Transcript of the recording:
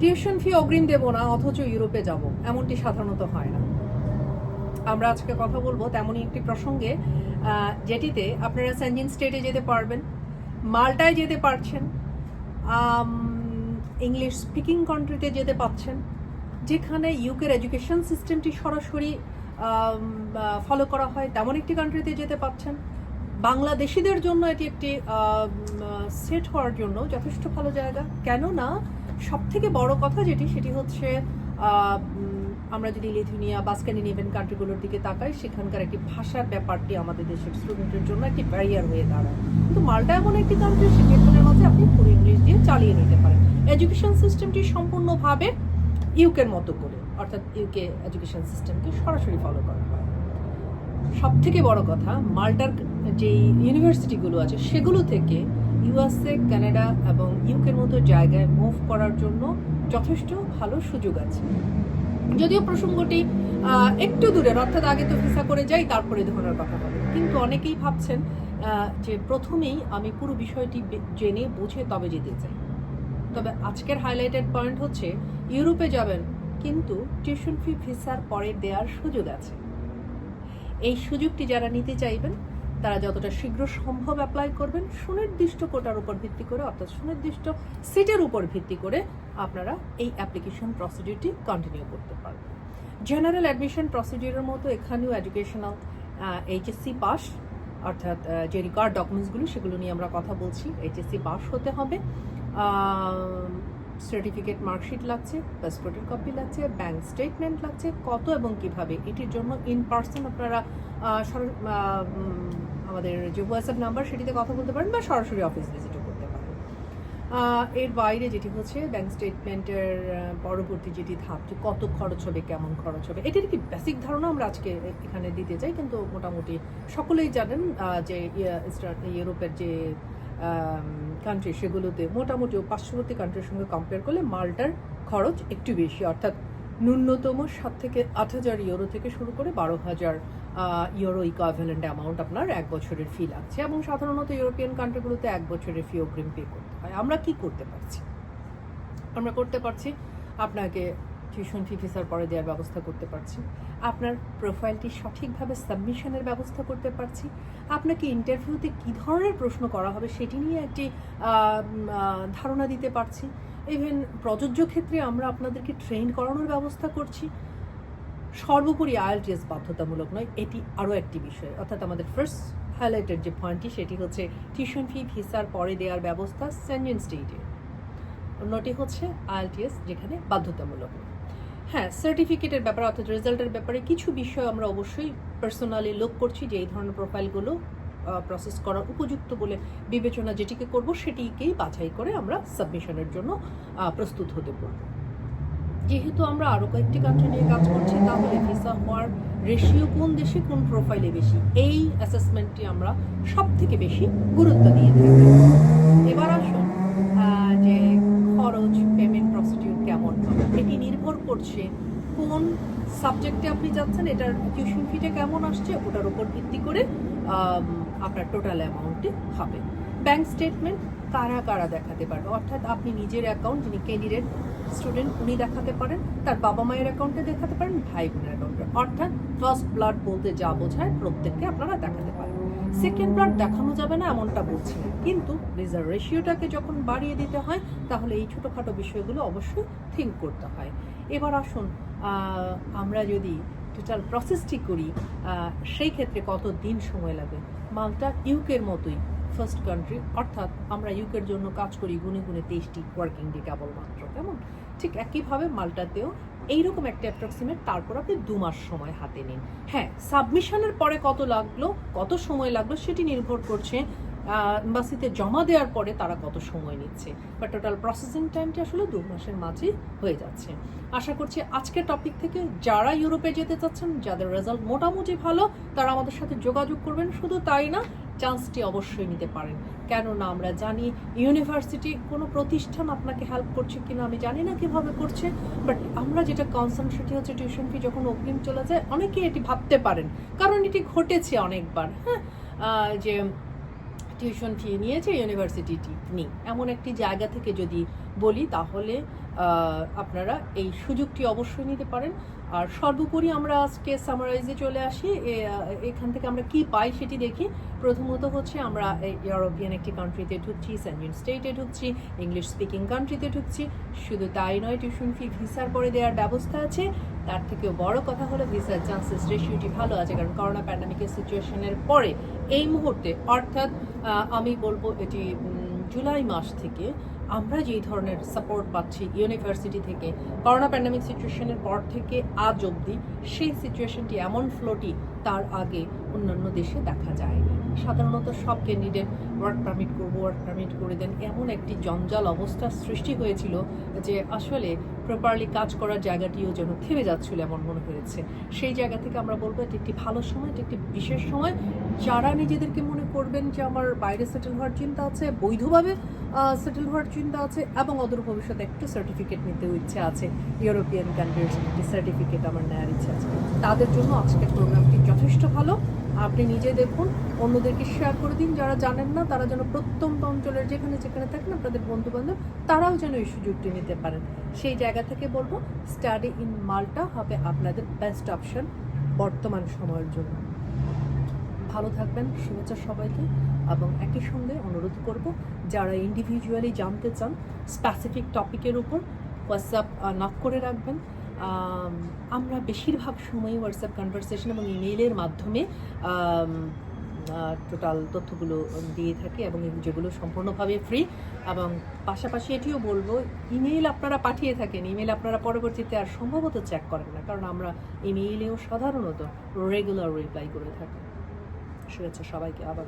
Tuition fee অগ্রিম দেবো না, অথচ ইউরোপে যাব। এমনটি সাধারণত হয় না। আমরা আজকে কথা বলব তেমনই একটি প্রসঙ্গে যেটিতে আপনারা সেনজিন স্টেটে যেতে পারবেন, মাল্টায় যেতে পারছেন ইংলিশ স্পিকিং কান্ট্রিতে যেতে পাচ্ছেন, যেখানে ইউকের এডুকেশন সিস্টেমটি সরাসরি ফলো করা হয়, তেমন একটি কান্ট্রিতে যেতে পাচ্ছেন। বাংলাদেশিদের জন্য এটি একটি সেট হওয়ার জন্য যথেষ্ট ভালো জায়গা। কেননা সব থেকে বড় কথা যেটি, সেটি হচ্ছে আমরা যদি লিথুনিয়া বা স্ক্যান্ডিনেভিয়ান কান্ট্রিগুলোর দিকে তাকাই, সেখানকার একটি ভাষার ব্যাপারটি আমাদের দেশের স্টুডেন্টের জন্য একটি ব্যারিয়ার হয়ে দাঁড়ায়। কিন্তু মাল্টা এমন একটি কান্ট্রি সেক্ষেত্রে মধ্যে আপনি পুরো ইংলিশ দিয়ে চালিয়ে নিতে পারেন। এডুকেশন সিস্টেমটি সম্পূর্ণভাবে ইউকের মতো করে, অর্থাৎ ইউকে এডুকেশন সিস্টেমকে সরাসরি ফলো করা হয়। সব থেকে বড় কথা, মাল্টার যে ইউনিভার্সিটিগুলো আছে, সেগুলো থেকে ইউএসএ, কানাডা এবং ইউকের মতো জায়গায় মুভ করার জন্য যথেষ্ট ভালো সুযোগ আছে। যদিও প্রসঙ্গটি একটু দূরের, অর্থাৎ আগে তো ভিসা করে যাই, তারপরে ধরনের কথা হবে। কিন্তু অনেকেই ভাবছেন যে প্রথমেই আমি পুরো বিষয়টি জেনে বুঝে তবে যেতে চাই। তবে আজকের হাইলাইটেড পয়েন্ট হচ্ছে, ইউরোপে যাবেন, কিন্তু টিউশন ফি ভিসার পরে দেওয়ার সুযোগ আছে। এই সুযোগটি যারা নিতে চাইবেন তারা যতটা শীঘ্র সম্ভব অ্যাপ্লাই করবেন, সুনির্দিষ্ট কোটার উপর ভিত্তি করে, অর্থাৎ সুনির্দিষ্ট সিটের উপর ভিত্তি করে আপনারা এই অ্যাপ্লিকেশন প্রসিডিউরটি কন্টিনিউ করতে পারবেন। জেনারেল অ্যাডমিশন প্রসিডিউরের মতো এখানেও এডুকেশনাল এইচএসসি পাস অর্থাৎ যে রিকার্ড ডকুমেন্টসগুলো সেগুলো নিয়ে আমরা কথা বলছি। এইচএসসি পাস হতে হবে। সার্টিফিকেট মার্কশিট লাগছে পাসপোর্টের কপি লাগছে ব্যাংক স্টেটমেন্ট লাগছে। কত এবং কীভাবে? এটির জন্য ইন পার্সন আপনারা আমাদের যে হোয়াটসঅ্যাপ নাম্বার সেটিতে কথা বলতে পারেন বা সরাসরি অফিস ভিজিটও করতে পারেন। এর বাইরে যেটি হচ্ছে ব্যাংক স্টেটমেন্টের পরবর্তী যেটি ধাপ, যে কত খরচ হবে, কেমন খরচ হবে, এটির কি বেসিক ধারণা আমরা আজকে এখানে দিতে চাই। কিন্তু মোটামুটি সকলেই জানেন যে ইয়ে- ইউরোপের যে কান্ট্রি সেগুলোতে মোটামুটি পার্শ্ববর্তী কান্ট্রির সঙ্গে কম্পেয়ার করলে মালটার খরচ একটু বেশি। অর্থাৎ ন্যূনতম সাত থেকে আট হাজার ইউরো থেকে শুরু করে বারো হাজার ইউরো ইকুইভ্যালেন্ট অ্যামাউন্ট আপনার এক বছরের ফি লাগছে এবং সাধারণত ইউরোপিয়ান কান্ট্রিগুলোতে এক বছরের ফি অগ্রিম পে করতে হয়। আমরা কি করতে পারছি? আমরা করতে পারছি, আপনাকে টিউশন ফি ফিসার পরে দেওয়ার ব্যবস্থা করতে পারছি। আপনার প্রোফাইলটি সঠিকভাবে সাবমিশনের ব্যবস্থা করতে পারছি। আপনাকে ইন্টারভিউতে কী ধরনের প্রশ্ন করা হবে সেটি নিয়ে একটি ধারণা দিতে পারছি। ইভেন প্রযোজ্য ক্ষেত্রে আমরা আপনাদেরকে ট্রেন করানোর ব্যবস্থা করছি। সর্বোপরি আইএলটিএস বাধ্যতামূলক নয়, এটি আরও একটি বিষয়। অর্থাৎ আমাদের ফার্স্ট হাইলাইটেড যে পয়েন্টটি সেটি হচ্ছে টিউশন ফি ভিসার পরে দেওয়ার ব্যবস্থা সেনজেন স্টেটে অন্যটি হচ্ছে আইএলটিএস যেখানে বাধ্যতামূলক নয়। হ্যাঁ সার্টিফিকেটের ব্যাপারে অর্থাৎ রেজাল্টের ব্যাপারে কিছু বিষয় আমরা অবশ্যই পার্সোনালি লোক করছি যে এই ধরনের প্রোফাইলগুলো প্রসেস করার উপযুক্ত বলে বিবেচনা যেটিকে করব সেটিকেই বাছাই করে আমরা সাবমিশনের জন্য প্রস্তুত হতে পারব। যেহেতু আমরা আরও কয়েকটি কান্ট্রি নিয়ে কাজ করছি, তাহলে ভিসা হওয়ার রেশিও কোন দেশে, কোন প্রোফাইলে বেশি? এই অ্যাসেসমেন্টটি আমরা সব থেকে বেশি গুরুত্ব দিয়ে থাকি। এবার আসুন আহ, যে খরচ পেমেন্ট প্রসিডিউর কেমন হবে এটি নির্ভর করছে কোন সাবজেক্টে আপনি যাচ্ছেন, এটার টিউশন ফিটা কেমন আসছে, ওটার উপর ভিত্তি করে আপনার টোটাল অ্যামাউন্টটি হবে। ব্যাংক স্টেটমেন্ট কারা কারা দেখাতে পারবে? অর্থাৎ আপনি নিজের অ্যাকাউন্ট যিনি ক্যান্ডিডেট স্টুডেন্ট উনি দেখাতে পারেন, তার বাবা মায়ের অ্যাকাউন্টে দেখাতে পারেন, ভাই বোনের অ্যাকাউন্টে অর্থাৎ ফার্স্ট ব্লাড বলতে যা বোঝায়, প্রত্যেককে আপনারা দেখাতে পারেন। সেকেন্ড ব্লাড দেখানো যাবে না, এমনটা বলছি না। কিন্তু রিজার্ভ রেশিওটাকে যখন বাড়িয়ে দিতে হয়, তাহলে এই ছোটোখাটো বিষয়গুলো অবশ্যই থিঙ্ক করতে হয়। এবার আসুন আমরা যদি টোটাল প্রসেসটি করি সেই ক্ষেত্রে কত দিন সময় লাগে? মালটা ইউকের মতোই ফার্স্ট কান্ট্রি অর্থাৎ আমরা ইউকের জন্য কাজ করি গুনে গুনে তেইশটি ওয়ার্কিং ডে কেবলমাত্র কেমন? ঠিক একইভাবে মালটাতেও এইরকম একটা অ্যাপ্রক্সিমেট তারপর আপনি দু মাস সময় হাতে নিন। হ্যাঁ সাবমিশনের পরে কত লাগল, কত সময় লাগল, সেটি নির্ভর করছে এম্বাসিতে জমা দেওয়ার পরে তারা কত সময় নিচ্ছে? বা টোটাল প্রসেসিং টাইমটি আসলে দু মাসের মাঝেই হয়ে যাচ্ছে। আশা করছি আজকের টপিক থেকে যারা ইউরোপে যেতে চাচ্ছেন, যাদের রেজাল্ট মোটামুটি ভালো, তারা আমাদের সাথে যোগাযোগ করবেন। শুধু তাই না চান্সটি অবশ্যই নিতে পারেন। কেননা আমরা জানি ইউনিভার্সিটি কোনো প্রতিষ্ঠান আপনাকে হেল্প করছে কিনা, আমি জানি না কীভাবে করছে বাট আমরা যেটা কনসার্ন সেটি হচ্ছে টিউশন ফি যখন অগ্রিম চলে যায়, অনেকেই এটি ভাবতে পারেন। কারণ এটি ঘটেছে অনেকবার হ্যাঁ? যে টিউশন ফি নিয়েছে ইউনিভার্সিটি নেই। এমন একটি জায়গা থেকে যদি বলি তাহলে আপনারা এই সুযোগটি অবশ্যই নিতে পারেন। আর সর্বোপরি আমরা আজকে সামারাইজে চলে আসি। এখান থেকে আমরা কি পাই সেটি দেখি। প্রথমত হচ্ছে আমরা ইউরোপিয়ান একটি কান্ট্রিতে ঢুকছি স্যান্ডিন স্টেটে ঢুকছি ইংলিশ স্পিকিং কান্ট্রিতে ঢুকছি। শুধু তাই নয় টিউশন ফি ভিসার পরে দেওয়ার ব্যবস্থা আছে। তার থেকেও বড় কথা হলো ভিসার চান্সেস রেশিওটি ভালো আছে, কারণ করোনা প্যান্ডামিকের সিচুয়েশনের পরে এই মুহূর্তে, অর্থাৎ আমি বলব এটি জুলাই মাস থেকে আমরা যেই ধরনের সাপোর্ট পাচ্ছি ইউনিভার্সিটি থেকে করোনা প্যান্ডামিক সিচুয়েশনের পর থেকে আজ অবধি সেই সিচুয়েশনটি এমন ফ্লোটি তার আগে অন্যান্য দেশে দেখা যায় সাধারণত সব ক্যান্ডিডেট ওয়ার্ক পারমিট করব ওয়ার্ক পারমিট করে দেন এমন একটি জঞ্জাল অবস্থার সৃষ্টি হয়েছিল যে আসলে প্রপারলি কাজ করার জায়গাটিও যেন থেমে যাচ্ছিল এমন মনে হয়েছে। সেই জায়গা থেকে আমরা বলব এটি একটি ভালো সময়, এটি একটি বিশেষ সময়। যারা নিজেদেরকে মনে করবেন যে আমার বাইরে সেটেল হওয়ার চিন্তা আছে, বৈধভাবে সেটেল হওয়ার চিন্তা আছে এবং অদূর ভবিষ্যতে একটু সার্টিফিকেট নিতেও ইচ্ছে আছে। ইউরোপিয়ান কান্ট্রির সার্টিফিকেট আমার নেওয়ার ইচ্ছে আছে। তাদের জন্য আজকের প্রোগ্রামটি যথেষ্ট ভালো। আপনি নিজে দেখুন, অন্যদেরকে শেয়ার করে দিন। যারা জানেন না, তারা যেন প্রত্যন্ত অঞ্চলের যেখানে যেখানে থাকেন, আপনাদের বন্ধু বান্ধব তারাও যেন এই সুযোগটি নিতে পারেন। সেই জায়গা থেকে বলব স্টাডি ইন মাল্টা হবে আপনাদের বেস্ট অপশন বর্তমান সময়ের জন্য। ভালো থাকবেন, শুভেচ্ছা সবাইকে, এবং একই সঙ্গে অনুরোধ করব, যারা ইন্ডিভিজুয়ালি জানতে চান স্পেসিফিক টপিকের উপর হোয়াটসঅ্যাপ নক করে রাখবেন। আমরা বেশিরভাগ সময় হোয়াটসঅ্যাপ কনভারসেশন এবং ইমেইলের মাধ্যমে টোটাল তথ্যগুলো দিয়ে থাকি এবং যেগুলো সম্পূর্ণভাবে ফ্রি এবং পাশাপাশি এটিও বলব ইমেইল আপনারা পাঠিয়ে থাকেন ইমেল আপনারা পরবর্তীতে আর সম্ভবত চেক করেন না, কারণ আমরা ইমেইলেও সাধারণত রেগুলার রিপ্লাই করে থাকি। শুভেচ্ছা সবাইকে আবার